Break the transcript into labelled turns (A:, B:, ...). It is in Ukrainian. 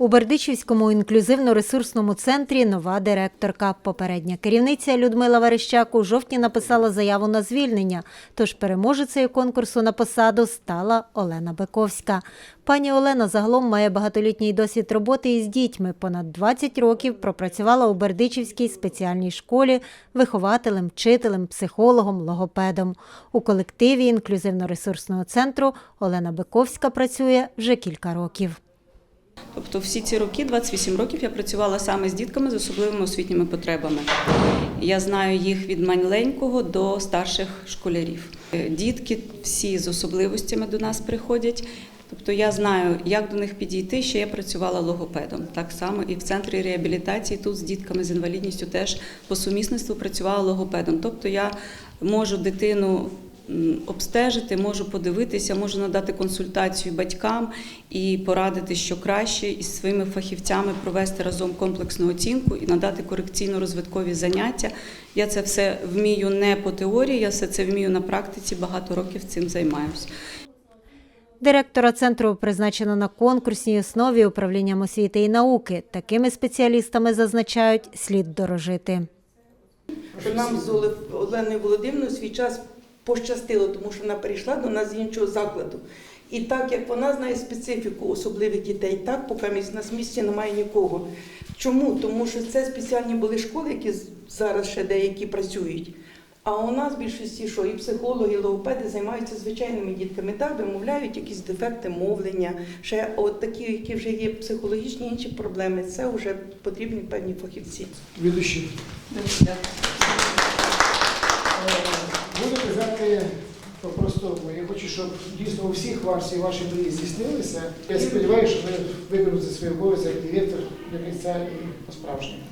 A: У Бердичівському інклюзивно-ресурсному центрі нова директорка. Попередня керівниця Людмила Верещак у жовтні написала заяву на звільнення, тож переможецею конкурсу на посаду стала Олена Бековська. Пані Олена загалом має багатолітній досвід роботи із дітьми. Понад 20 років пропрацювала у Бердичівській спеціальній школі вихователем, вчителем, психологом, логопедом. У колективі інклюзивно-ресурсного центру Олена Бековська працює вже кілька років.
B: Тобто всі ці роки, 28 років, я працювала саме з дітками з особливими освітніми потребами. Я знаю їх від маленького до старших школярів. Дітки всі з особливостями до нас приходять. Тобто я знаю, як до них підійти. Ще я працювала логопедом. Так само і в центрі реабілітації тут з дітками з інвалідністю теж по сумісництву працювала логопедом. Тобто я можу дитину обстежити, можу подивитися, можу надати консультацію батькам і порадити, що краще із своїми фахівцями провести разом комплексну оцінку і надати корекційно-розвиткові заняття. Я це все вмію не по теорії, я все це вмію на практиці. Багато років цим займаюся.
A: Директора центру призначено на конкурсній основі управлінням освіти і науки. Такими спеціалістами зазначають слід дорожити.
C: нам з Оле- Оленою Володимирівною свій час пощастило, тому що вона перейшла до нас з іншого закладу. І так як вона знає специфіку особливих дітей, так поки місць- на місці немає нікого. Чому? Тому що це спеціальні були школи, які зараз ще деякі працюють. А у нас в більшості що і психологи, і логопеди займаються звичайними дітками, так вимовляють якісь дефекти мовлення, ще от такі, які вже є психологічні інші проблеми. Це вже потрібні певні фахівці.
D: Ведущий. Буду просто, я хочу, щоб дійсно у всіх вас всі ваші мрії здійснилися. Я сподіваюся, що ви виконуєте свій обов'язок як директор до кінця і по-справжньому.